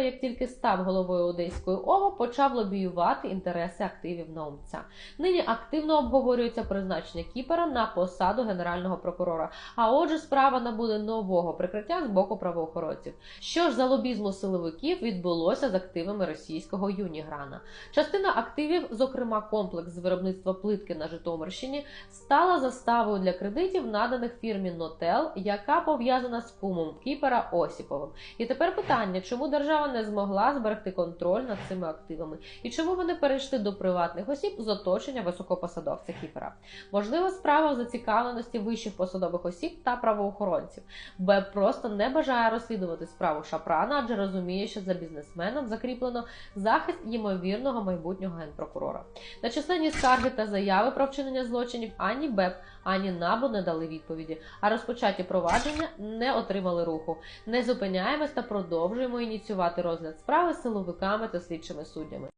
як тільки став головою Одеської ОВА, почав лобіювати інтереси активів наумця. Нині активно обговорюється призначення Кіпера на посаду генерального прокурора. А отже, справа набуде нового прикриття з боку правоохоронців. Що ж за лобізму силовиків відбулося з активами російського Юніграна? Частина активів, зокрема комплекс з виробництва плитки на Житомирщині, стала заставою для кредитів, наданих фірмі Нотел, яка пов'язана з кумом Кіпера Осіповим. І тепер питання, чому держава не змогла зберегти контроль над цими активами, і чому вони перейшли до приватних осіб з оточення високопосадовця Кіпера? Можливо, справа в зацікавленості вищих посадових осіб та правоохоронців. БЕП просто не бажає розслідувати справу Шапрана, адже розуміє, що за бізнесменом закріплено захист ймовірного майбутнього генпрокурора. На численні скарги та заяви про вчинення злочинів ані БЕП, ані НАБУ не дали відповіді, а розпочаті провадження не отримали руху. Не зупиняємось та продовжуємо ініціювати розгляд справи силовиками та слідчими суддями.